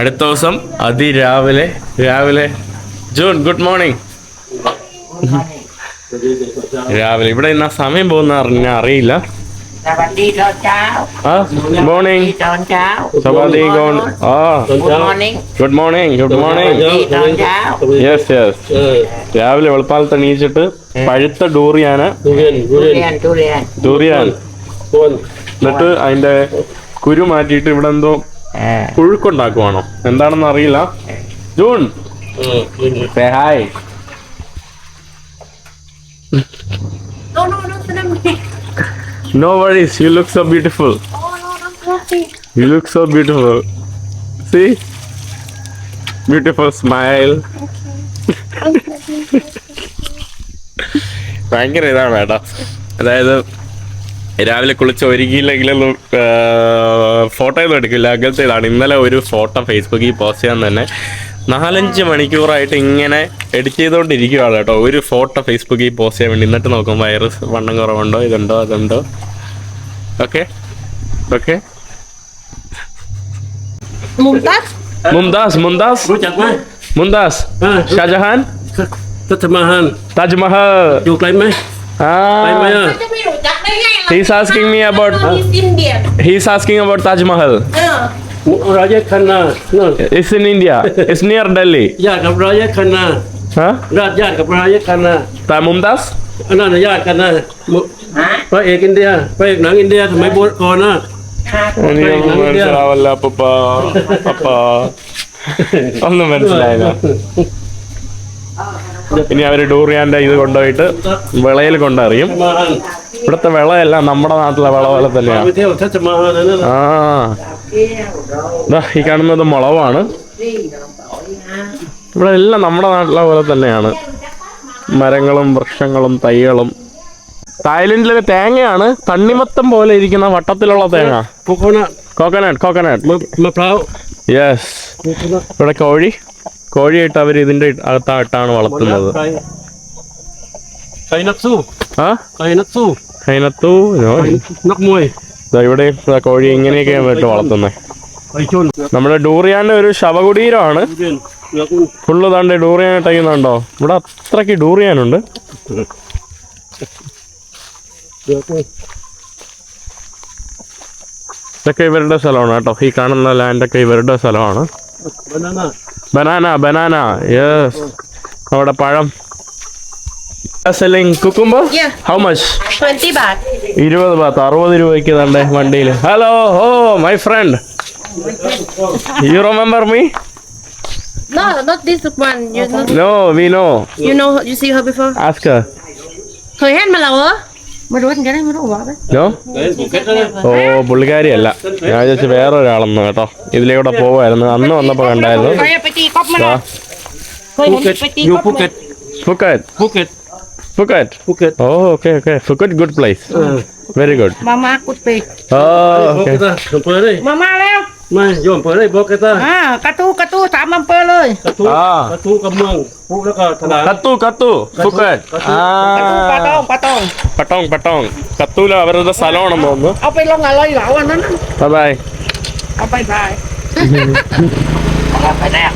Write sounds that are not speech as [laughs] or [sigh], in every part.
അടുത്ത ദിവസം അതിരാവിലെ രാവിലെ ജൂൺ ഗുഡ് മോർണിംഗ്. രാവിലെ ഇവിടെ ഇന്ന് സമയം പോകുന്ന അറിഞ്ഞ അറിയില്ല. Morning. Good morning good morning. Yes yes രാവിലെ വെളുപ്പാലത്ത് എണീച്ചിട്ട് പഴുത്ത ഡൂറിയാണ് ഡൂറിയാൻ എന്നിട്ട് അതിന്റെ കുരു മാറ്റിയിട്ട് ഇവിടെ എന്തോ പുഴുക്കുണ്ടാക്കുവാണോ? എന്താണെന്ന് അറിയില്ല. June. Hi. No വഴീസ് you look so beautiful you look so beautiful see beautiful smile ഭയങ്കര ഇതാണ് കേട്ടോ അതായത് രാവിലെ കുളിച്ച് ഒരുങ്ങിയില്ലെങ്കിലൊന്നും ഫോട്ടോ ഒന്നും എടുക്കില്ല. അങ്ങനത്തെ ഇതാണ് ഇന്നലെ ഒരു ഫോട്ടോ ഫേസ്ബുക്കിൽ പോസ്റ്റ് ചെയ്യാൻ തന്നെ നാലഞ്ച് മണിക്കൂറായിട്ട് ഇങ്ങനെ എഡിറ്റ് ചെയ്തുകൊണ്ടിരിക്കുകയാണ് കേട്ടോ. ഒരു ഫോട്ടോ ഫേസ്ബുക്കിൽ പോസ്റ്റ് ചെയ്യാൻ വേണ്ടി. എന്നിട്ട് നോക്കും വൈറസ് വണ്ണം കുറവുണ്ടോ? ഇതുണ്ടോ? അതുണ്ടോ? Okay okay? Mumtaz? Mumtaz? Mumtaz? Shah Jahan? Taj Mahal. Taj Mahal Ah, จะไม่รู้จักได้ไงล่ะ He's asking me about- He's Indian he's asking about Taj Mahal. เออ Raja Khanna. No. It's in India. It's near Delhi. ญาติกับ Raja Khanna Huh? ญาติญาติกับ Raja Khanna Ta Mumtaz? อันนั้นน่ะญาติกันนะมุพระเอกอินเดียพระเอกหนังอินเดียสมัยโบราณก่อนนะ Papa. Papa. All the men's line. ഇനി അവർ ഡൂറിയാന്റെ ഇത് കൊണ്ടുപോയിട്ട് വിളയിൽ കൊണ്ടറിയും. ഇവിടുത്തെ വിളയല്ല നമ്മുടെ നാട്ടിലെ വിള പോലെ തന്നെയാണ് ആ. ഈ കാണുന്നത് മുളവാണ്. ഇവിടെ എല്ലാം നമ്മുടെ നാട്ടിലെ പോലെ തന്നെയാണ്. മരങ്ങളും വൃക്ഷങ്ങളും തൈകളും. തായ്ലൻഡിലെ തേങ്ങയാണ്. തണ്ണിമത്തം പോലെ ഇരിക്കുന്ന വട്ടത്തിലുള്ള തേങ്ങ. കോക്കനട്ട് കോക്കനട്ട് യെസ് ഇവിടെ കോഴി. കോഴിയായിട്ട് അവർ ഇതിന്റെ അകത്തായിട്ടാണ് വളർത്തുന്നത്. ഇവിടെ കോഴി ഇങ്ങനെയൊക്കെ ആയിട്ട് വളർത്തുന്നത് നമ്മുടെ ഡൂറിയാന്റെ ഒരു ശവകുടീരമാണ്. ഫുള്ള് താണ്ട് ഡൂറിയാൻ ഇട്ടേക്കുന്നുണ്ടോ ഇവിടെ അത്രയ്ക്ക് ഡൂറിയാനുണ്ട്. ഇതൊക്കെ ഇവരുടെ സ്ഥലമാണ് കേട്ടോ. ഈ കാണുന്ന ലാൻഡൊക്കെ ഇവരുടെ സ്ഥലമാണ്. ബനാന ബനാന യെസ് അവിടെ പഴം സെല്ലിംഗ് കുക്കുമ്പോ ഹൗ മച്ച് ഇരുപത് ബാത്ത് അറുപത് രൂപയ്ക്ക് തണ്ടേ വണ്ടിയിൽ hello oh my friend you remember me No, not this one. You know. No, we know. You know, you see her before? Ask her. Her hand malawa? Hello? Oh പുള്ളിക്കാരി അല്ല ഞാൻ ചേച്ചി വേറെ ഒരാളെന്ന് കേട്ടോ ഇതിലൂടെ പോവായിരുന്നു. അന്ന് വന്നപ്പോ കണ്ടായിരുന്നു. Very Phuket good place. Very good. Oh okay. เคตาเปิดเลย มามาแล้ว ไม่โยมเปิดเลยบอกกันตา อ่ากระตู้กระตู้สามอำเภอเลย กระทู้ อ่า กระทู้กับเมืองภูแล้วก็ตลาด കത്തു കത്തു Phuket ആ กระตู้ปลาตองปลาตอง പട്ടോങ് പട്ടോങ് കത്തൂല അവരുടെ സ്ഥലമാണെന്ന് തോന്നുന്നു เอาไปลงอะไรเหลาอันนั้นน่ะ ബൈ ബൈ เอาไปบายเอาไปแล้ว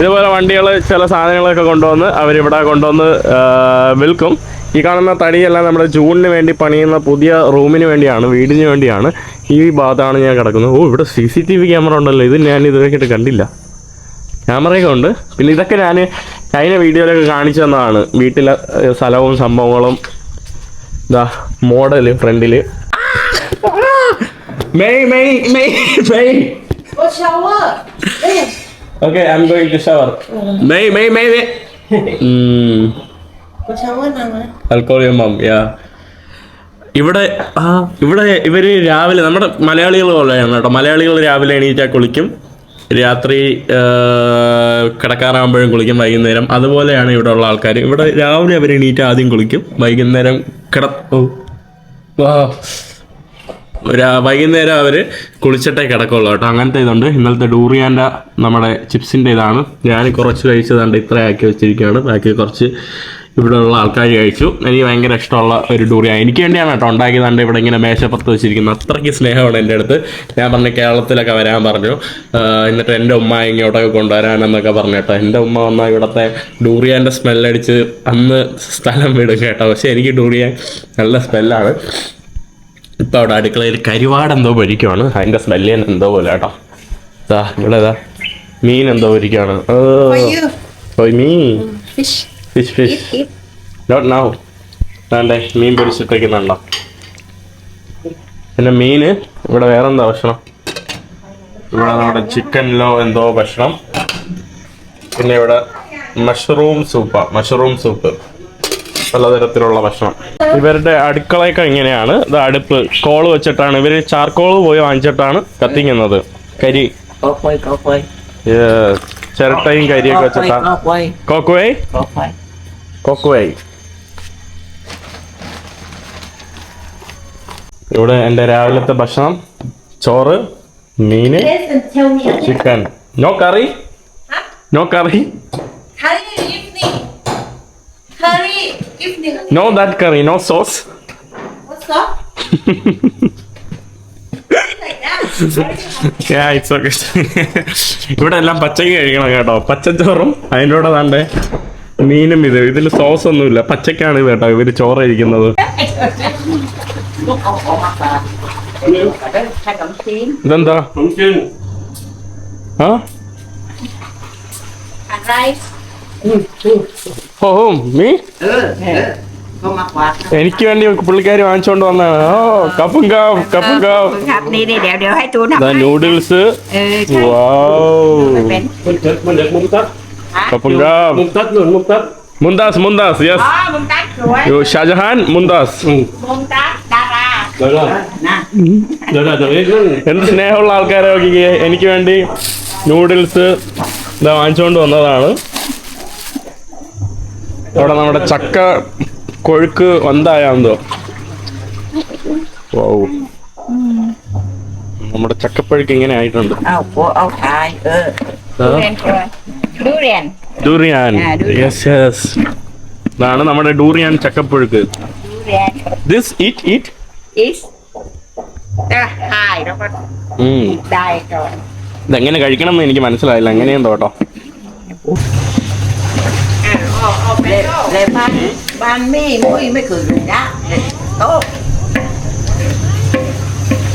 ഇതുപോലെ വണ്ടികൾ ചില സാധനങ്ങളൊക്കെ കൊണ്ടുവന്ന് അവരിവിടെ കൊണ്ടുവന്ന് ആ, വിൽക്കും ഈ കാണുന്ന തടിയെല്ലാം നമ്മുടെ ജൂണിന് വേണ്ടി പണിയുന്ന പുതിയ റൂമിന് വേണ്ടിയാണ് വീടിന് വേണ്ടിയാണ് ഈ ഭാഗത്താണ് ഞാൻ കിടക്കുന്നത്. ഓ ഇവിടെ C C T V camera ഉണ്ടല്ലോ. ഇത് ഞാൻ ഇതുവരെയായിട്ട് കണ്ടില്ല. ക്യാമറയൊക്കെ ഉണ്ട്. പിന്നെ ഇതൊക്കെ ഞാൻ കഴിഞ്ഞ വീഡിയോയിലൊക്കെ കാണിച്ചു തന്നതാണ്. വീട്ടിലെ സ്ഥലവും സംഭവങ്ങളും. ഇതാ മോഡൽ ഫ്രണ്ടിൽ okay I going to shower. [laughs] ഇവിടെ ആ ഇവിടെ ഇവർ രാവിലെ നമ്മുടെ മലയാളികൾ പോലെയാണ് കേട്ടോ. മലയാളികൾ രാവിലെ എണീറ്റാ കുളിക്കും. രാത്രി കിടക്കാറാകുമ്പോഴും കുളിക്കും വൈകുന്നേരം. അതുപോലെയാണ് ഇവിടെ ഉള്ള ആൾക്കാർ ഇവിടെ രാവിലെ അവർ എണീറ്റ് ആദ്യം കുളിക്കും. വൈകുന്നേരം കിട വൈകുന്നേരം അവർ കുളിച്ചിട്ടേ കിടക്കുള്ളൂ കേട്ടോ. അങ്ങനത്തെ ഇതുണ്ട്. ഇന്നലത്തെ ഡൂറിയാന്റെ നമ്മുടെ ചിപ്സിന്റെ ഇതാണ്. ഞാൻ കുറച്ച് കഴിച്ചതാണ്ട് ഇത്ര ആക്കി വെച്ചിരിക്കുകയാണ്. ബാക്കി കുറച്ച് ഇവിടെയുള്ള ആൾക്കാർ കഴിച്ചു. എനിക്ക് ഭയങ്കര ഇഷ്ടമുള്ള ഒരു ഡൂറിയാണ് എനിക്ക് വേണ്ടിയാണ് കേട്ടോ ഉണ്ടാക്കിയതാണ്ട് ഇവിടെ ഇങ്ങനെ മേശപ്പുറത്ത് വെച്ചിരിക്കുന്നത് അത്രയ്ക്ക് സ്നേഹമാണ് എന്റെ അടുത്ത്. ഞാൻ പറഞ്ഞു കേരളത്തിലൊക്കെ വരാൻ പറഞ്ഞു. എന്നിട്ട് എന്റെ ഉമ്മ ഇങ്ങോട്ടൊക്കെ കൊണ്ടുവരാനെന്നൊക്കെ പറഞ്ഞു കേട്ടോ. എന്റെ ഉമ്മ വന്നാൽ ഇവിടുത്തെ ഡൂറിയാന്റെ സ്മെല്ലടിച്ച് അന്ന് സ്ഥലം വിടും കേട്ടോ. പക്ഷേ എനിക്ക് ഡൂറിയാൻ നല്ല സ്മെല്ലാണ് ഇപ്പം അവിടെ അടുക്കളയിൽ കരിവാട് എന്തോ പൊരിക്കുവാണ്. അതിന്റെ സ്മെല്ല് തന്നെ എന്തോ പോലെ കേട്ടോ. ഇതാ ഇവിടെ ഇതാ മീൻ എന്തോ പൊരിക്കുവാണ്. ഓ. മീൻ. Fish. Fish fish not now വേണ്ടേ മീൻ പൊരിച്ചിട്ടേക്കുന്നുണ്ടോ പിന്നെ മീന് ഇവിടെ വേറെ എന്താ ഭക്ഷണം? ഇവിടെ നമ്മുടെ ചിക്കനിലോ എന്തോ ഭക്ഷണം. പിന്നെ ഇവിടെ മഷ്റൂം സൂപ്പാ മഷ്റൂം സൂപ്പ് പലതരത്തിലുള്ള ഭക്ഷണം. ഇവരുടെ അടുക്കളയൊക്കെ ഇങ്ങനെയാണ്. ഇത് അടുപ്പ് കോൾ വെച്ചിട്ടാണ്. ഇവർ ചാർക്കോൾ പോയി വാങ്ങിച്ചിട്ടാണ് കത്തിക്കുന്നത്. കരി. ചിരട്ടയും കരിയൊക്കെ വെച്ചിട്ടാണ് quay, വെച്ചിട്ടാ có quay, കോക്കുവേ có quay. കൊക്കുവൈ ഇവിടെ എന്റെ രാവിലത്തെ ഭക്ഷണം ചോറ് മീൻ chicken. No curry no curry. No that curry no sauce. ഇവിടെ എല്ലാം പച്ചക്ക് കഴിക്കണം കേട്ടോ. പച്ചച്ചോറും അതിന്റെ കൂടെ താണ്ടേ മീനും ഇത്. ഇതിൽ സോസ് ഒന്നുമില്ല പച്ചക്കാണ് ഇത് കേട്ടോ ഇവർ ചോറ് കഴിക്കുന്നത് വേണ്ടി പുള്ളിക്കാരി വാങ്ങിച്ചോണ്ട് വന്നാണ് ഓ കപ്പും കാവ് കപ്പും കാവ്. നൂഡിൽസ് ഇതെന്താ không chuyên ആ And rice. Oh me Ừ, ừ. Có mặt quạt. എനിക്ക് വേണ്ടി പുള്ളിക്കാരി വാങ്ങിച്ചോണ്ട് വന്നതാണ് ഓ കപ്പും കാവ് കപ്പും കാവ് Hạt đi đi đều đều hai túi nằm. Noodles Ừ, വാവ് bên. mình thích mình được mông tắt കപ്പും കാവ് mông tắt luôn mông tắt Mumtaz Mumtaz yes Đó, mông tát rồi. Shahjahan Mumtaz ừ. Mông tát, đa ra. rồi rồi Nè. rồi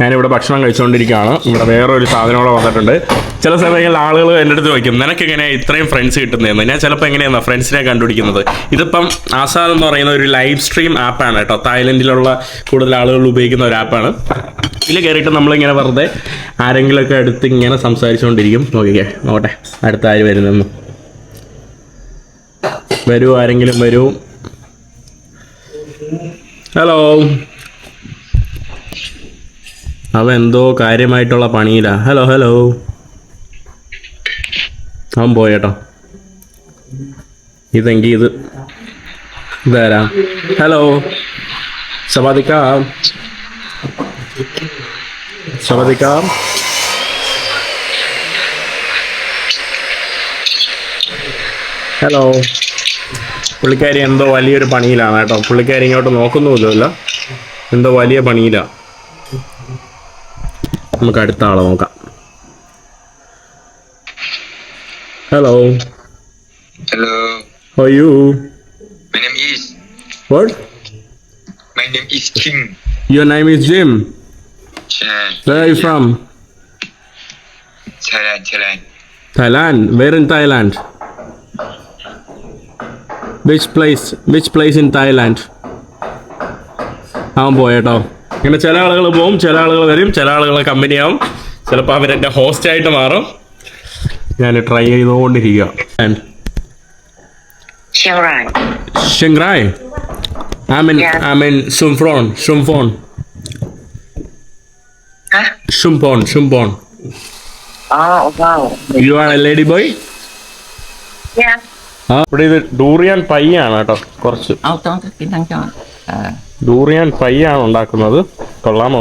ഞാനിവിടെ ഭക്ഷണം കഴിച്ചുകൊണ്ടിരിക്കുകയാണ് ഇവിടെ വേറൊരു സാധനം കൂടെ വന്നിട്ടുണ്ട്. ചില സമയങ്ങളിൽ ആളുകൾ എന്റെ അടുത്ത് ചോദിക്കും നിനക്ക് എങ്ങനെയാണ് ഇത്രയും ഫ്രണ്ട്സ് കിട്ടുന്നതെന്ന്? ഞാൻ ചിലപ്പോൾ എങ്ങനെയാണ് ഫ്രണ്ട്സിനെ കണ്ടുപിടിക്കുന്നത്. ഇതിപ്പം ആസാദ് എന്ന് പറയുന്ന ഒരു ലൈവ് സ്ട്രീം ആപ്പാണ് കേട്ടോ. തായ്ലൻഡിലുള്ള കൂടുതൽ ആളുകൾ ഉപയോഗിക്കുന്ന ഒരു ആപ്പാണ് ഇതിൽ കയറിയിട്ട് നമ്മളിങ്ങനെ വെറുതെ ആരെങ്കിലുമൊക്കെ അടുത്ത് ഇങ്ങനെ സംസാരിച്ചുകൊണ്ടിരിക്കും നോക്കിക്കേ നോക്കട്ടെ അടുത്ത ആര് വരുന്നെന്ന്. വരൂ ആരെങ്കിലും വരൂ. ഹലോ അവൻ എന്തോ കാര്യമായിട്ടുള്ള പണിയിലാ. ഹലോ ഹലോ അവൻ പോയേട്ടോ ഇതെങ്കിൽ ഇത്. ഇതാരാ? ഹലോ സവാദിക്കാം സവാദിക്കാം ഹലോ പുള്ളിക്കാരി എന്തോ വലിയൊരു പണിയിലാണ് കേട്ടോ. പുള്ളിക്കാരി ഇങ്ങോട്ട് നോക്കുന്നുമില്ലല്ലോ. എന്തോ വലിയ പണിയിലാണ് നമുക്ക് അടുത്ത ആളെ നോക്കാം hello Hello, how you my name is what my name is Kim. Your name is Jim Chan. Where are you from? Thailand, Thailand. Thailand. Where in Thailand? Which place? Which place in Thailand? അവൻ പോയേട്ടോ ഇങ്ങനെ ചില ആളുകൾ പോവും ചില ആളുകൾ വരും ചില ആളുകൾ കമ്പനിയാവും ചിലപ്പോൾ അവരെന്റെ ഹോസ്റ്റായിട്ട് മാറും. ഞാൻ ട്രൈ ചെയ്തുകൊണ്ടിരിക്കുക. ഷെങ്റായ് ഷുംഫോൺ Oh. You are a lady boy ഇവിടെ ഇത് ഡൂറിയാൻ പയ്യാണ് ആണ് കേട്ടോ കുറച്ച്. ഡൂറിയൻ പൈ ആണ് ഉണ്ടാക്കുന്നത്. കൊള്ളാമോ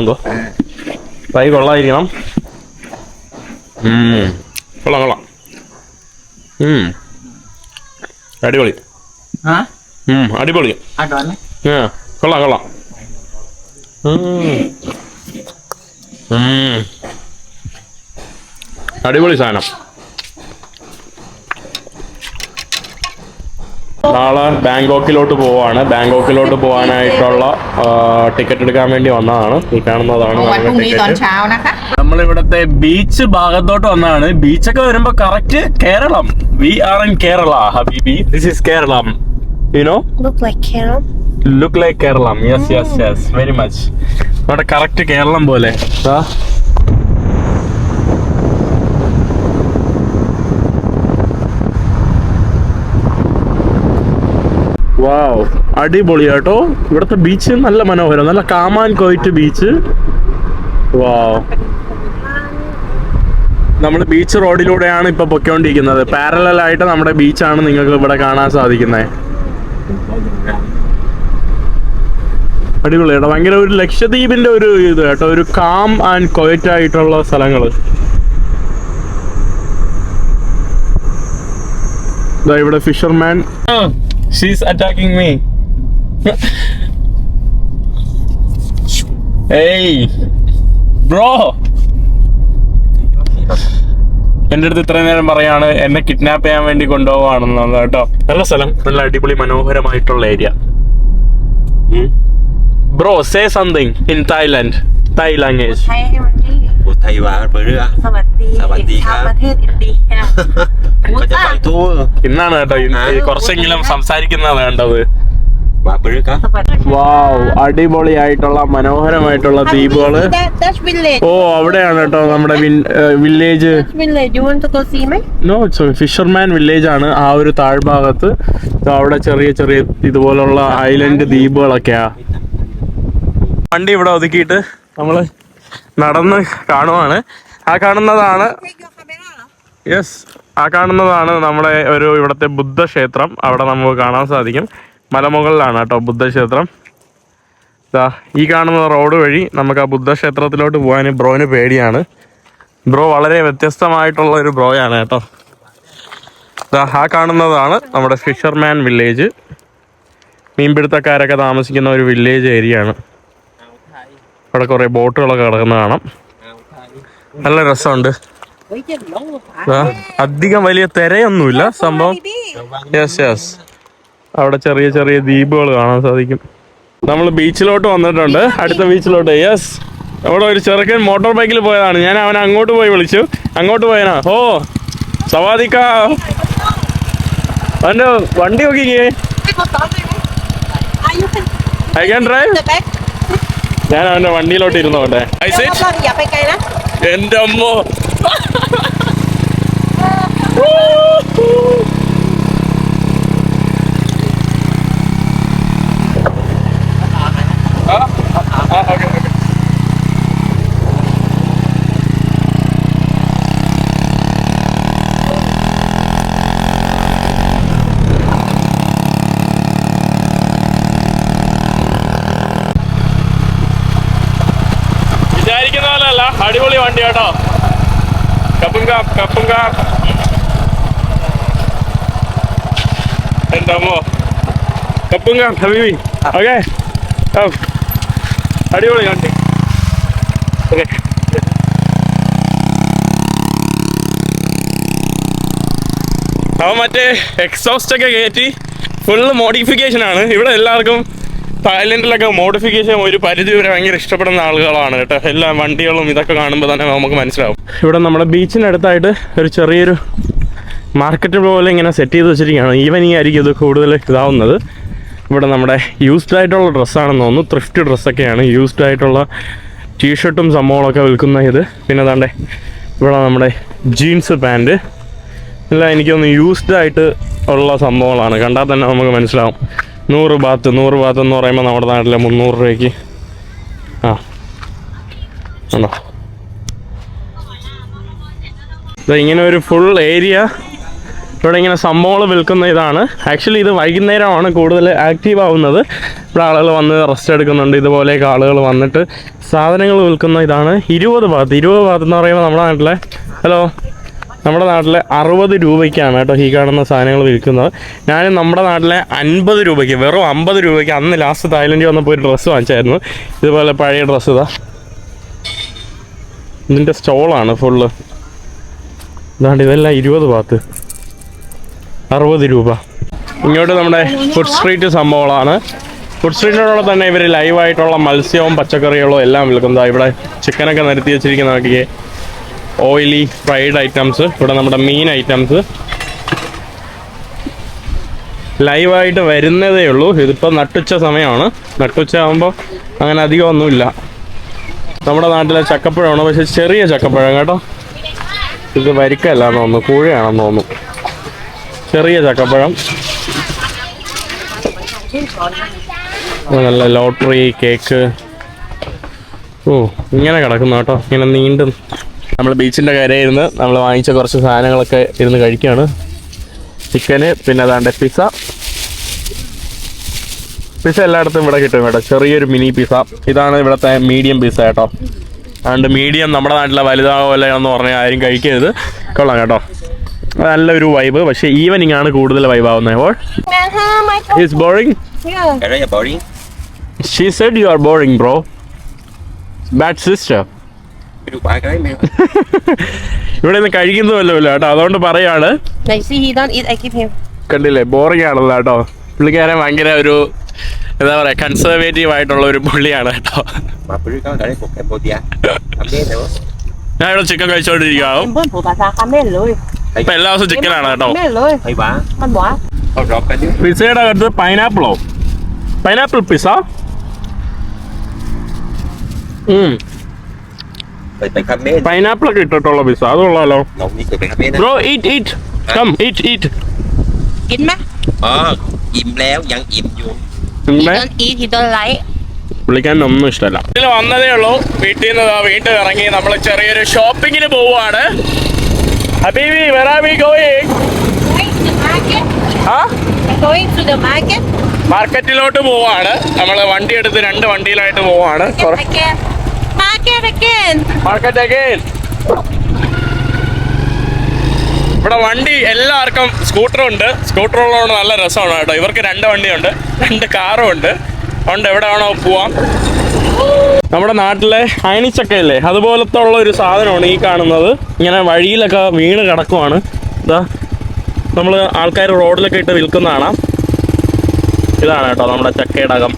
പൈ കൊള്ളായിരിക്കണം. കൊള്ളാം കൊള്ളാം. അടിപൊളി. അടിപൊളി. കൊള്ളാം കൊള്ളാം. അടിപൊളി സാധനം. നാളെ ബാങ്കോക്കിലോട്ട് പോവാണ്. ബാങ്കോക്കിലോട്ട് പോകാനായിട്ടുള്ള ടിക്കറ്റ് എടുക്കാൻ വേണ്ടി വന്നതാണ്. ഈ കാണുന്നതാണ് നമ്മളിവിടത്തെ ബീച്ച് ഭാഗത്തോട്ട് വന്നതാണ് ബീച്ചൊക്കെ വരുമ്പോ correct Keralam. We are in Kerala ഹബീബി this is Keralam you know look like Keralam yes yes yes very much ഇവിടെ കറക്റ്റ് കേരളം പോലെ. വാവ് അടിപൊളി കേട്ടോ ഇവിടുത്തെ ബീച്ച് നല്ല മനോഹരം. നല്ല കാമാൻ കോയിറ്റ് ബീച്ച് വാവ് നമ്മൾ ബീച്ച് റോഡിലൂടെയാണ് ഇപ്പൊ പൊയ്ക്കൊണ്ടിരിക്കുന്നത്. പാരലായിട്ട് നമ്മുടെ ബീച്ചാണ് നിങ്ങൾക്ക് ഇവിടെ കാണാൻ സാധിക്കുന്നത്. അടിപൊളി കേട്ടോ ഭയങ്കര ഒരു ലക്ഷദ്വീപിന്റെ ഒരു ഇത് കേട്ടോ. ഒരു കാം ആൻഡ് കൊയറ്റ് ആയിട്ടുള്ള സ്ഥലങ്ങൾ ഇവിടെ ഫിഷർമാൻ ഷീസ് അറ്റാക്കിംഗ് മീ ഏയ് ബ്രോ എന്റെ അടുത്ത് ഇത്രയും നേരം പറയാണ് എന്നെ കിഡ്നാപ്പ് ചെയ്യാൻ വേണ്ടി കൊണ്ടുപോവാണെന്നുള്ളത് കേട്ടോ. നല്ല സ്ഥലം. നല്ല അടിപൊളി മനോഹരമായിട്ടുള്ള area bro say something in Thailand Thai language ไทยให้มันดี พูดไทยวาเปรือ สวัสดี สวัสดีครับ ชาวประเทศอินเดีย ก็จะไปทั่ว [laughs] ഇന്നാണ് കേട്ടോ ഇന്ന് ഈ കുറച്ചെങ്കിലും സംസാരിക്കുന്നത് വേണ്ടത് ว่าเปรือครับ สวัสดี വാവ് അടിപൊളിയായിട്ടുള്ള മനോഹരമായിട്ടുള്ള ദ്വീപുകള് that that's village ഓ അവിടെയാണ് കേട്ടോ നമ്മുടെ village that's village you want to go see me no fisherman village ആണ് ആ ഒരു താഴ്ഭാഗത്ത് ദാ അവിടെ ചെറിയ ചെറിയ ഇതുപോലുള്ള ഐലൻഡ് ദ്വീപുകളൊക്കെയാ വണ്ടി ഇവിടെ ഒതുക്കിയിട്ട് നമ്മള് നടന്ന് കാണുവാണ്. ആ കാണുന്നതാണ് യെസ് ആ കാണുന്നതാണ് നമ്മുടെ ഒരു ഇവിടുത്തെ ബുദ്ധക്ഷേത്രം. അവിടെ നമുക്ക് കാണാൻ സാധിക്കും. മലമുകളിലാണ് കേട്ടോ ബുദ്ധക്ഷേത്രം. ഇതാ ഈ കാണുന്ന റോഡ് വഴി നമുക്ക് ആ ബുദ്ധക്ഷേത്രത്തിലോട്ട് പോകാൻ ബ്രോന് പേടിയാണ്. ബ്രോ വളരെ വ്യത്യസ്തമായിട്ടുള്ള ഒരു ബ്രോയാണ് കേട്ടോ. ഇതാ ആ കാണുന്നതാണ് നമ്മുടെ ഫിഷർമാൻ വില്ലേജ്. മീൻപിടുത്തക്കാരൊക്കെ താമസിക്കുന്ന ഒരു വില്ലേജ് ഏരിയ ആണ് അവിടെ കുറേ ബോട്ടുകളൊക്കെ കിടക്കുന്ന കാണാം. നല്ല രസമുണ്ട്. അധികം വലിയ തിരയൊന്നുമില്ല സംഭവം. യെസ് യെസ് അവിടെ ചെറിയ ചെറിയ ദ്വീപുകൾ കാണാൻ സാധിക്കും. നമ്മൾ ബീച്ചിലോട്ട് വന്നിട്ടുണ്ട്. അടുത്ത ബീച്ചിലോട്ട്. യെസ് അവിടെ ഒരു ചെറുക്കൻ മോട്ടോർ ബൈക്കിൽ പോയതാണ്. ഞാൻ അവൻ അങ്ങോട്ട് പോയി വിളിച്ചു. അങ്ങോട്ട് പോയനാ. ഓ സവാദിക്ക. അവന്റെ വണ്ടി നോക്കിക്കേ. ഐ ക്യാൻ ഡ്രൈവ് ഞാൻ അവന്റെ വണ്ടിയിലോട്ട് ഇരുന്നോട്ടെ എന്റെ അമ്മോ. [laughs] [laughs] കാപ്പ് ഹബീബി ഓക്കെ? അടിപൊളി കണ്ടി. ഓക്കെ. അവൻ മറ്റേ എക്സോസ്റ്റ് ഒക്കെ കയറ്റി ഫുള്ള് മോഡിഫിക്കേഷൻ ആണ്. ഇവിടെ എല്ലാവർക്കും തായ്ലൻഡിലൊക്കെ മോഡിഫിക്കേഷൻ ഒരു പരിധി വരെ ഭയങ്കര ഇഷ്ടപ്പെടുന്ന ആളുകളാണ് കേട്ടോ. എല്ലാ വണ്ടികളും ഇതൊക്കെ കാണുമ്പോൾ തന്നെ നമുക്ക് മനസ്സിലാവും. ഇവിടെ നമ്മുടെ ബീച്ചിനടുത്തായിട്ട് ഒരു ചെറിയൊരു മാർക്കറ്റ് പോലെ ഇങ്ങനെ സെറ്റ് ചെയ്ത് വെച്ചിരിക്കുകയാണ്. ഈവനിങ് ആയിരിക്കും ഇത് കൂടുതൽ ഇതാവുന്നത്. ഇവിടെ നമ്മുടെ യൂസ്ഡ് ആയിട്ടുള്ള ഡ്രസ്സാണെന്ന് തോന്നുന്നു. ത്രിഫ്റ്റ് ഡ്രസ്സൊക്കെയാണ് യൂസ്ഡ് ആയിട്ടുള്ള ടീഷർട്ടും സംഭവങ്ങളൊക്കെ വിൽക്കുന്ന ഇത്. പിന്നെ അതാണ്ടേ ഇവിടെ നമ്മുടെ ജീൻസ് പാന്റ് അല്ല എനിക്കൊന്ന് യൂസ്ഡ് ആയിട്ട് ഉള്ള സംഭവങ്ങളാണ്. കണ്ടാൽ തന്നെ നമുക്ക് മനസ്സിലാവും. നൂറ് ബാത്ത് നൂറ് ബാത്ത് എന്ന് പറയുമ്പോൾ നമ്മുടെ നാട്ടിലെ മുന്നൂറ് രൂപയ്ക്ക്. ആ. ഉണ്ടോ? ഇങ്ങനെ ഒരു ഫുൾ ഏരിയ ഇവിടെ ഇങ്ങനെ സംഭവങ്ങൾ വിൽക്കുന്ന ഇതാണ്. ആക്ച്വലി ഇത് വൈകുന്നേരമാണ് കൂടുതൽ ആക്റ്റീവ് ആവുന്നത്. ഇവിടെ ആളുകൾ വന്ന് റെസ്റ്റ് എടുക്കുന്നുണ്ട്. ഇതുപോലെയൊക്കെ ആളുകൾ വന്നിട്ട് സാധനങ്ങൾ വിൽക്കുന്ന ഇതാണ്. ഇരുപത് ഭാഗത്ത് ഇരുപത് ഭാഗത്ത് എന്ന് പറയുമ്പോൾ നമ്മുടെ നാട്ടിലെ ഹലോ നമ്മുടെ നാട്ടിലെ അറുപത് രൂപയ്ക്കാണ് കേട്ടോ ഈ കാണുന്ന സാധനങ്ങൾ വിൽക്കുന്നത്. ഞാൻ നമ്മുടെ നാട്ടിലെ അൻപത് രൂപയ്ക്ക് വെറും അമ്പത് രൂപയ്ക്ക് അന്ന് ലാസ്റ്റ് തായ്ലൻഡിൽ വന്നപ്പോൾ ഒരു ഡ്രസ്സ് വാങ്ങിച്ചായിരുന്നു. ഇതുപോലെ പഴയ ഡ്രസ്സ് ഇതാ. ഇതിന്റെ സ്റ്റോളാണ് ഫുള്ള് ഇതാണ്ട് ഇതെല്ലാം ഇരുപത് ഭാഗത്ത്. അറുപത് രൂപ. ഇങ്ങോട്ട് നമ്മുടെ ഫുഡ് സ്ട്രീറ്റ് സംഭവങ്ങളാണ്. ഫുഡ് സ്ട്രീറ്റിനോട് തന്നെ ഇവർ ലൈവായിട്ടുള്ള മത്സ്യവും പച്ചക്കറികളും എല്ലാം വിൽക്കുന്നതാണ് ഇവിടെ ചിക്കനൊക്കെ നിരത്തി വെച്ചിരിക്കുന്ന നോക്കിയേ ഓയിലി ഫ്രൈഡ് ഐറ്റംസ് ഇവിടെ നമ്മുടെ മീൻ ഐറ്റംസ് ലൈവായിട്ട് വരുന്നതേ ഉള്ളൂ. ഇതിപ്പോൾ നട്ടുച്ച സമയമാണ്. നട്ടുച്ച ആകുമ്പോൾ അങ്ങനെ അധികമൊന്നുമില്ല നമ്മുടെ നാട്ടിലെ ചക്കപ്പഴമാണ് പക്ഷെ ചെറിയ ചക്കപ്പഴം കേട്ടോ. ഇത് വരിക്കല്ലാന്ന് തോന്നുന്നു. കൂഴയാണെന്ന് തോന്നുന്നു. ചെറിയ ചക്കപ്പഴം. നല്ല ലോട്ടറി കേക്ക്. ഓ ഇങ്ങനെ കിടക്കുന്നു കേട്ടോ. ഇങ്ങനെ നീണ്ടും നമ്മൾ ബീച്ചിന്റെ കരയിൽ ഇരുന്ന് നമ്മൾ വാങ്ങിച്ച കുറച്ച് സാധനങ്ങളൊക്കെ ഇരുന്ന് കഴിക്കുകയാണ്. ചിക്കന് പിന്നെ അതാണ്ട് പിസ്സ പിസ്സ എല്ലായിടത്തും ഇവിടെ കിട്ടും കേട്ടോ. ചെറിയൊരു മിനി പിസ്സ ഇതാണ് ഇവിടുത്തെ മീഡിയം പിസ്സ കേട്ടോ. അതുകൊണ്ട് മീഡിയം നമ്മുടെ നാട്ടിലെ വലുതാവല്ല എന്ന് പറഞ്ഞാൽ ആരും കഴിക്കരുത്. കൊള്ളാം കേട്ടോ. നല്ലൊരു വൈബ് പക്ഷെ ഈവനിങ് ആണ് കൂടുതൽ വൈബ് ആവുന്നത്. അപ്പോൾ is boring she said you are boring bro bad sister ഇവിടെ നിന്ന് കഴിക്കുന്നതല്ലോ കേട്ടോ. അതുകൊണ്ട് പറയാണ്. See, he don't I give him. കണ്ടില്ലേ? ബോറിംഗ് ആണല്ലോ കേട്ടോ. പുള്ളിക്കാരൻ ഭയങ്കര ഒരു എന്താ പറയാ കൺസർവേറ്റീവ് ആയിട്ടുള്ള ഒരു പുള്ളിയാണ് കേട്ടോ. [laughs] ഞാൻ ഇവിടെ ചിക്കൻ കഴിച്ചോണ്ടിരിക്കാവും. ഇപ്പൊ എല്ലാ ദിവസവും ചിക്കനാണ് കേട്ടോ. പിസയുടെ അടുത്ത് പൈനാപ്പിളോ പൈനാപ്പിൾ പിസ പൈനാപ്പിൾ ഒക്കെ ഇട്ടിട്ടുള്ള പിസ അത് കൊള്ളാലോ. Bro eat eat come eat eat. വിളിക്കാൻ ഒന്നും ഇഷ്ടമല്ല ഇതിൽ വന്നതേ ഉള്ളൂ. വീട്ടിൽ നിന്ന് ദാ വീട്ടിൽ ഇറങ്ങി നമ്മൾ ചെറിയൊരു ഷോപ്പിങ്ങിന് പോവുകയാണ് ഹബീബി where are we going? Going to the market. Huh? Going to the market. മാർക്കറ്റിലോട്ട് പോവാണ് നമ്മൾ വണ്ടി എടുത്ത് രണ്ട് വണ്ടിയിലായിട്ട് പോവാണ് Again. Market again. Market again ഇവിടെ വണ്ടി എല്ലാവർക്കും സ്കൂട്ടർ ഉണ്ട് സ്കൂട്ടർ ഉള്ളതുകൊണ്ട് നല്ല രസമാണ് കേട്ടോ ഇവർക്ക് രണ്ട് വണ്ടിയുണ്ട് രണ്ട് കാറും ഉണ്ട് അതുകൊണ്ട് എവിടെ വേണോ പോവാം നമ്മുടെ നാട്ടിലെ അയണിച്ചക്കയില്ലേ? അതുപോലത്തെ ഉള്ള ഒരു സാധനമാണ് ഈ കാണുന്നത്. ഇങ്ങനെ വഴിയിലൊക്കെ വീണ് കിടക്കുവാണ്. ഇതാ നമ്മൾ ആൾക്കാർ റോഡിലൊക്കെ ഇട്ട് വിൽക്കുന്നതാണ്. ഇതാണ് കേട്ടോ നമ്മുടെ ചക്കയുടെ അകം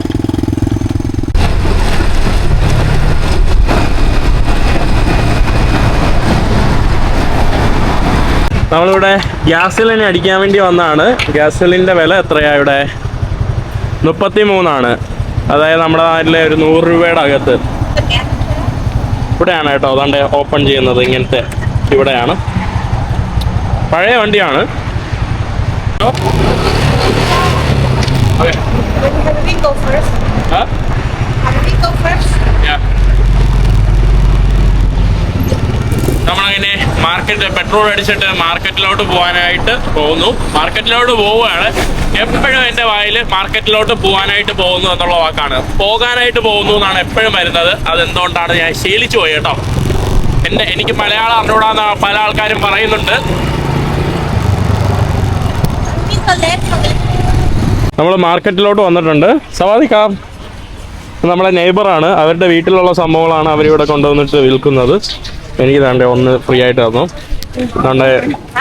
നമ്മളിവിടെ ഗ്യാസ് സിലിണ്ടർ അടിക്കാൻ വേണ്ടി വന്നതാണ് ഗ്യാസ് സിലിണ്ടറിന്റെ വില എത്രയാണ് ഇവിടെ? മുപ്പത്തി മൂന്നാണ് അതായത് നമ്മുടെ നാട്ടിലെ ഒരു നൂറ് രൂപയുടെ അകത്ത് ഇവിടെയാണ് കേട്ടോ അതാണ്ട് ഓപ്പൺ ചെയ്യുന്നത് ഇങ്ങനത്തെ ഇവിടെയാണ് പഴയ വണ്ടിയാണ് okay Have we go first? Have we go first? നമ്മളങ്ങനെ മാർക്കറ്റ് പെട്രോൾ അടിച്ചിട്ട് മാർക്കറ്റിലോട്ട് പോകാനായിട്ട് പോകുന്നു മാർക്കറ്റിലോട്ട് പോവുകയാണ് എപ്പോഴും എന്റെ വായിൽ മാർക്കറ്റിലോട്ട് പോകാനായിട്ട് പോകുന്നു എന്നുള്ള വാക്കാണ്. പോകാനായിട്ട് പോകുന്നു എന്നാണ് എപ്പോഴും വരുന്നത്. അതെന്തുകൊണ്ടാണ് ഞാൻ ശീലിച്ചു പോയി കേട്ടോ. എന്റെ എനിക്ക് മലയാളം അറിഞ്ഞൂടാന്ന് പല ആൾക്കാരും പറയുന്നുണ്ട്? നമ്മൾ മാർക്കറ്റിലോട്ട് വന്നിട്ടുണ്ട്. സവാദിക്കാം നമ്മളെ നെയ്ബറാണ് അവരുടെ വീട്ടിലുള്ള സംഭവങ്ങളാണ് അവരിവിടെ കൊണ്ടുവന്നിട്ട് വിൽക്കുന്നത്. എനിക്ക് താണ്ടെ ഒന്ന് ഫ്രീ ആയിട്ട് തന്നു. താണ്ടെ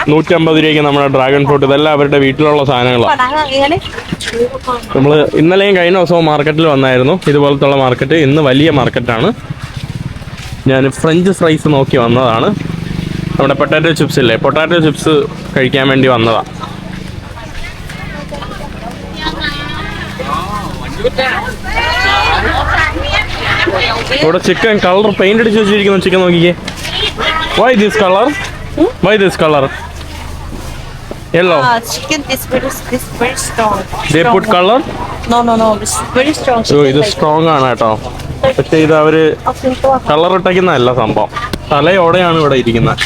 നൂറ്റമ്പത് രൂപയ്ക്ക് നമ്മുടെ ഡ്രാഗൺ ഫ്രൂട്ട് ഇതെല്ലാം അവരുടെ വീട്ടിലുള്ള സാധനങ്ങളാണ്. നമ്മൾ ഇന്നലെയും കഴിഞ്ഞ ദിവസവും മാർക്കറ്റിൽ വന്നായിരുന്നു. ഇതുപോലത്തുള്ള മാർക്കറ്റ് ഇന്ന് വലിയ മാർക്കറ്റാണ് ഞാൻ ഫ്രഞ്ച് ഫ്രൈസ് നോക്കി വന്നതാണ്. നമ്മുടെ പൊട്ടാറ്റോ ചിപ്സ് ഇല്ലേ? പൊട്ടാറ്റോ ചിപ്സ് കഴിക്കാൻ വേണ്ടി വന്നതാണ് ഇവിടെ ചിക്കൻ കളർ പെയിന്റ് അടിച്ച് വെച്ചിരിക്കുന്നു. ചിക്കൻ നോക്കിക്കേ. Why this colour why this colour yellow Uh, chicken is very, is very strong. They Strong put color? No, no, no. It's very strong. chicken ഇത് like- strong ആണ് കേട്ടോ പക്ഷെ ഇത് അവർ so. Colour ഇട്ടയ്ക്കുന്നതല്ല സംഭവം തലയോടെയാണ് ഇവിടെ ഇരിക്കുന്നത്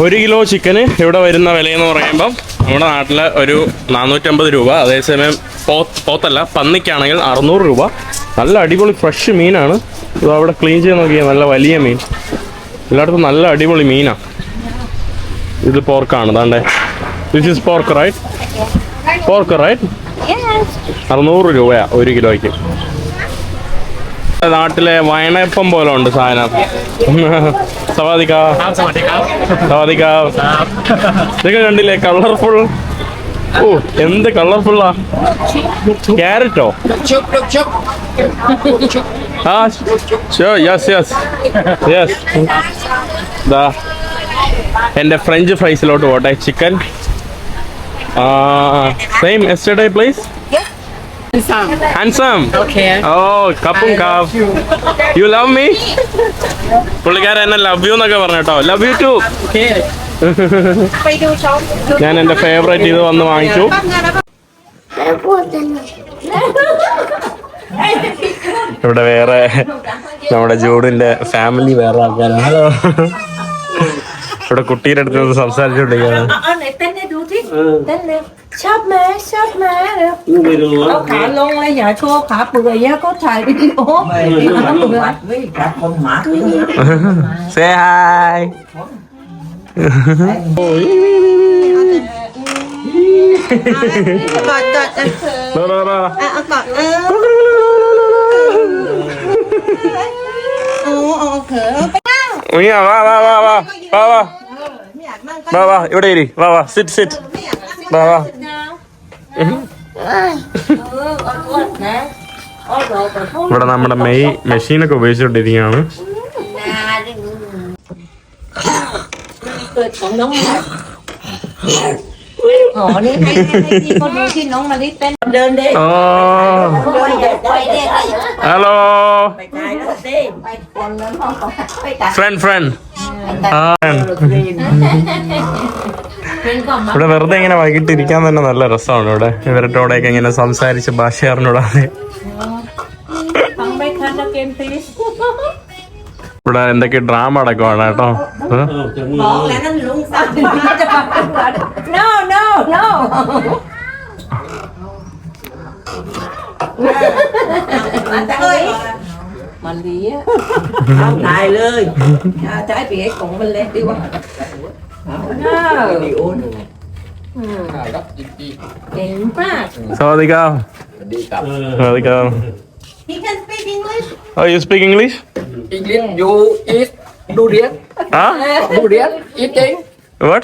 ഒരു കിലോ ചിക്കന് ഇവിടെ വരുന്ന വിലയെന്ന് പറയുമ്പം നമ്മുടെ നാട്ടിൽ ഒരു നാനൂറ്റമ്പത് രൂപ അതേസമയം പോത്ത് പോത്തല്ല പന്നിക്കാണെങ്കിൽ അറുന്നൂറ് രൂപ നല്ല അടിപൊളി ഫ്രഷ് മീനാണ് ഇത് അവിടെ ക്ലീൻ ചെയ്ത് നോക്കിയാൽ നല്ല വലിയ മീൻ എല്ലായിടത്തും നല്ല അടിപൊളി മീനാണ് ഇത് പോർക്കാണ് താണ്ടേ this is pork right pork right അറുന്നൂറ് രൂപയാ ഒരു കിലോയ്ക്ക്. നാട്ടിലെ വയണപ്പം പോലെ ഉണ്ട് സാധനം. സവാദിക്കാവ് സവാദിക്ക. ഇതൊക്കെ കണ്ടില്ലേ കളർഫുൾ ഓ എന്ത് കളർഫുള്ളാ ക്യാരറ്റോ ആ യെസ് യെസ് യെസ് ദാ എന്റെ ഫ്രഞ്ച് ഫ്രൈസിലോട്ട് പോട്ടെ chicken same Handsome. Place handsome ഓ കപ്പും കാവ് യു ലവ് മീ പുള്ളിക്കാരൻ എന്നെ ലവ് യു എന്നൊക്കെ പറഞ്ഞു കേട്ടോ. ലവ് യു ടു ഞാൻ എന്റെ ഫേവറേറ്റ് ഇത് വന്ന് വാങ്ങിച്ചു. ഇവിടെ വേറെ നമ്മുടെ ജൂഡിന്റെ ഫാമിലി വേറെ ആൾക്കാരാണ്. ഹലോ ഇവിടെ കുട്ടീൻ്റെ അടുത്ത് നിന്ന് സംസാരിച്ചോണ്ടിരിക്കുകയാണ് say hi No, no, no. Ủa, va, va, va, va, va, va. Bawa, udah yaudah ini, bawa, sit, sit, bawa. Berapa nama nama ini? Mesin aku besar di sini, kamu. Halo. Friend, friend. ഇവിടെ വെറുതെ ഇങ്ങനെ വൈകിട്ട് ഇരിക്കാൻ തന്നെ നല്ല രസമാണ് ഇവിടെ. ഇവരുടെ കൂടെയൊക്കെ ഇങ്ങനെ സംസാരിച്ച് ഭാഷ അറിഞ്ഞൂടാതെ ഇവിടെ എന്തൊക്കെ ഡ്രാമ അടക്കമാണ് കേട്ടോ? ഏ? mali á không tài [laughs] lên à, trái bị ấy cũng mình lên đi qua เก่งมาก Sawadikam. Sawadikam. He can speak English. Oh, you speak English? English, you eat durian, Huh? durian eating. What?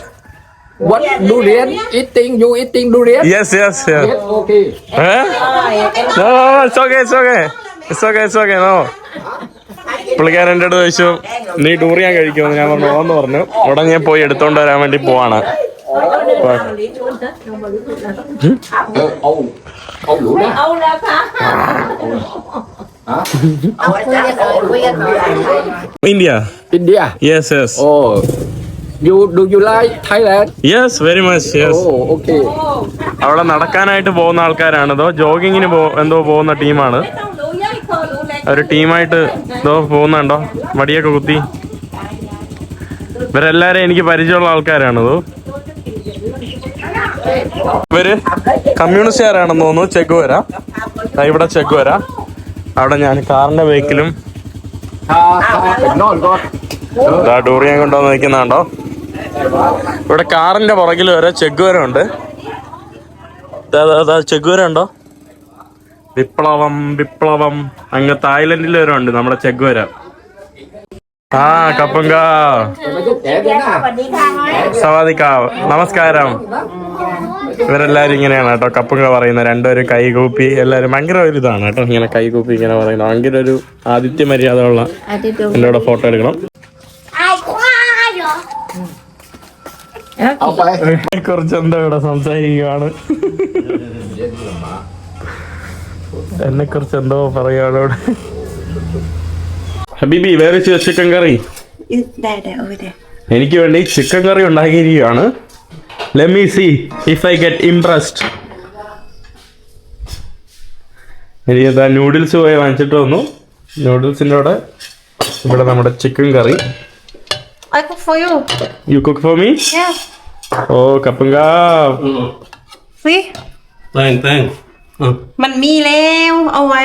What durian eating? You eating durian? Yes, yes, yeah. Yes, okay. Huh? No, no, no, it's okay, it's okay. It's okay, it's okay, no. പുള്ളിക്കാരൻ എന്റെ അടുത്ത് ചോദിച്ചു നീ tour ചെയ്യാൻ കഴിക്കുമെന്ന് ഞാൻ പറഞ്ഞു ഓന്ന് പറഞ്ഞു. ഉടനെ ഞാൻ പോയി എടുത്തോണ്ട് വരാൻ വേണ്ടി പോവാണ്. India. India. Yes yes Oh, you do you like Thailand? Yes very much yes Oh, okay. അവിടെ നടക്കാനായിട്ട് പോകുന്ന ആൾക്കാരാണ്. അതോ ജോഗിങ്ങിന് എന്തോ പോകുന്ന ടീമാണ് ഒരു ടീമായിട്ട് ഇതോ പോകുന്നുണ്ടോ? മടിയൊക്കെ കുത്തി. ഇവരെല്ലാരും എനിക്ക് പരിചയമുള്ള ആൾക്കാരാണ് ആൾക്കാരാണിത് ഇവർ കമ്മ്യൂണിസ്റ്റുകാരാണെന്ന് തോന്നുന്നു. ചെക്ക് വരാം. ഇവിടെ ചെക്ക് വരാം. അവിടെ ഞാൻ കാറിന്റെ ബേക്കിലും. ഡൂറിയാൻ കൊണ്ടുവന്ന് നിൽക്കുന്നുണ്ടോ? ഇവിടെ കാറിന്റെ പുറകിൽ വരെ ചെക്ക് വര ഉണ്ട് ചെക്ക് വര ഉണ്ടോ വിപ്ലവം വിപ്ലവം. അങ്ങ് തായ്ലൻഡിൽ വരുന്നുണ്ട് നമ്മുടെ ചെഗ് വരാം. ആ കപ്പങ്ക. സവാദിക്കാവ്. നമസ്കാരം. ഇവരെല്ലാരും ഇങ്ങനെയാണ് കേട്ടോ. കപ്പങ്ക പറയുന്ന രണ്ടുപേരും കൈകൂപ്പി. എല്ലാരും ഭയങ്കര ഒരു ഇതാണ് കേട്ടോ. ഇങ്ങനെ കൈകൂപ്പി ഇങ്ങനെ പറയുന്നത് ഭയങ്കര ഒരു ആദിത്യ മര്യാദ ഉള്ള എന്റെ കൂടെ ഫോട്ടോ എടുക്കണം. കുറച്ചെന്താ phải. കുറിച്ച് എന്താ ഇവിടെ സംസാരിക്കുകയാണ്. എന്നെ കുറിച്ച് എന്തോ പറയാനോട് ഹബീബി വേറെ ചിക്കൻ കറി എനിക്ക് വേണ്ടി chicken curry ഉണ്ടാക്കിയിരിക്കുകയാണ്. Let me see if I get impressed എനിക്ക് ഇതാ നൂഡിൽസ് പോയി വാങ്ങിച്ചിട്ട് വന്നു. നൂഡിൽസിന്റെ കൂടെ ഇവിടെ നമ്മുടെ chicken curry you cook for me ഓ കപ്പങ്കാ See? Thanks, thanks. มันมีแล้วเอาไว้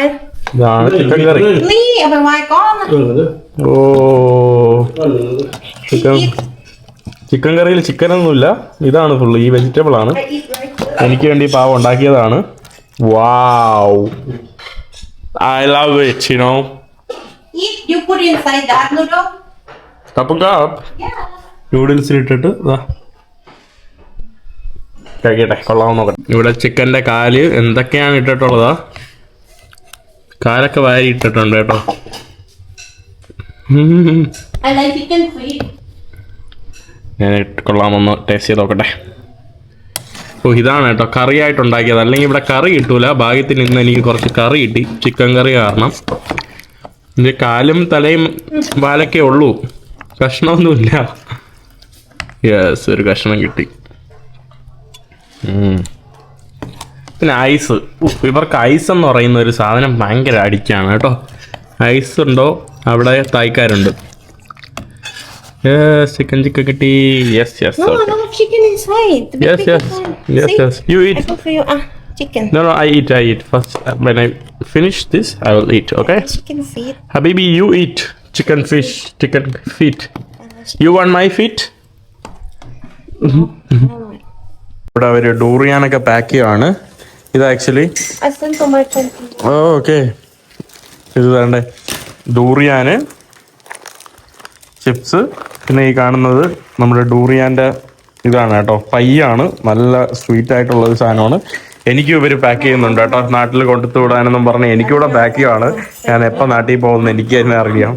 ഇതാണ് ചിക്കൻ കറി นี่เอาไปไว้ก่อน เออเด้อ ഓ เออ ചിക്കൻ ചിക്കൻ കറിയിൽ ചിക്കൻ ഒന്നുമില്ല ഇതാണ് ഫുള്ള് ഈ വെജിറ്റബിൾ ആണ് എനിക്ക് വേണ്ടി പാവം ഉണ്ടാക്കിയതാണ് wow I love it you know If you put inside that noodle, കപ്പും കാപ്പ് yeah. നൂഡിൽസിൽ ഇട്ടിട്ട് ഇതാ കഴിക്കട്ടെ കൊള്ളാമെന്ന് നോക്കട്ടെ ഇവിടെ ചിക്കന്റെ കാൽ എന്തൊക്കെയാണ് ഇട്ടിട്ടുള്ളതാ? കാലൊക്കെ വാരി ഇട്ടിട്ടുണ്ട് കേട്ടോ. I like chicken feet. ഞാൻ കൊള്ളാമെന്ന് ടേസ്റ്റ് ചെയ്ത് നോക്കട്ടെ. ഓ ഇതാണ് കേട്ടോ കറി ആയിട്ട് ഉണ്ടാക്കിയത് അല്ലെങ്കിൽ ഇവിടെ കറി കിട്ടൂല. ഭാഗ്യത്തിൽ ഇന്ന് എനിക്ക് കുറച്ച് കറി കിട്ടി. ചിക്കൻ കറി കാരണം. ഇത് കാലും തലയും വാലൊക്കെ ഉള്ളൂ. കഷ്ണമൊന്നുമില്ല. യെസ് ഒരു കഷ്ണം കിട്ടി. പിന്നെ ഐസ് ഇവർക്ക് ഐസ് എന്ന് പറയുന്ന ഒരു സാധനം ഭയങ്കര അടിക്കാണ് കേട്ടോ ഐസ് ഉണ്ടോ അവിടെ തായ്ക്കാരുണ്ട് യെസ് ചിക്കൻ ചിക്കൻ കിട്ടി yes yes No, no chicken inside. The Yes, yes. Yes, See? yes. You eat. I cook for you. Ah, chicken. No, no, I eat, I eat. First, uh, when I finish this, I will eat, okay? Chicken feet. Habibi, you eat chicken fish, chicken feet. You want my feet? ഇവിടെ അവർ ഡൂറിയാനൊക്കെ pack ചെയ്യുവാണ്. ഇത് actually okay ഇത് വേണ്ടേ. ഡൂറിയാന് chips പിന്നെ ഈ കാണുന്നത് നമ്മുടെ ഡൂറിയാന്റെ ഇതാണ് കേട്ടോ. പയ്യാണ്. നല്ല സ്വീറ്റ് ആയിട്ടുള്ള ഒരു സാധനമാണ്. എനിക്കും ഇവർ പാക്ക് ചെയ്യുന്നുണ്ട് കേട്ടോ. നാട്ടിൽ കൊണ്ടുത്തു വിടാനെന്നും പറഞ്ഞ് എനിക്കിവിടെ പാക്ക് ചെയ്യുവാണ്. ഞാൻ എപ്പോൾ നാട്ടിൽ പോകുന്നത് എനിക്ക് തന്നെ അറിയാം.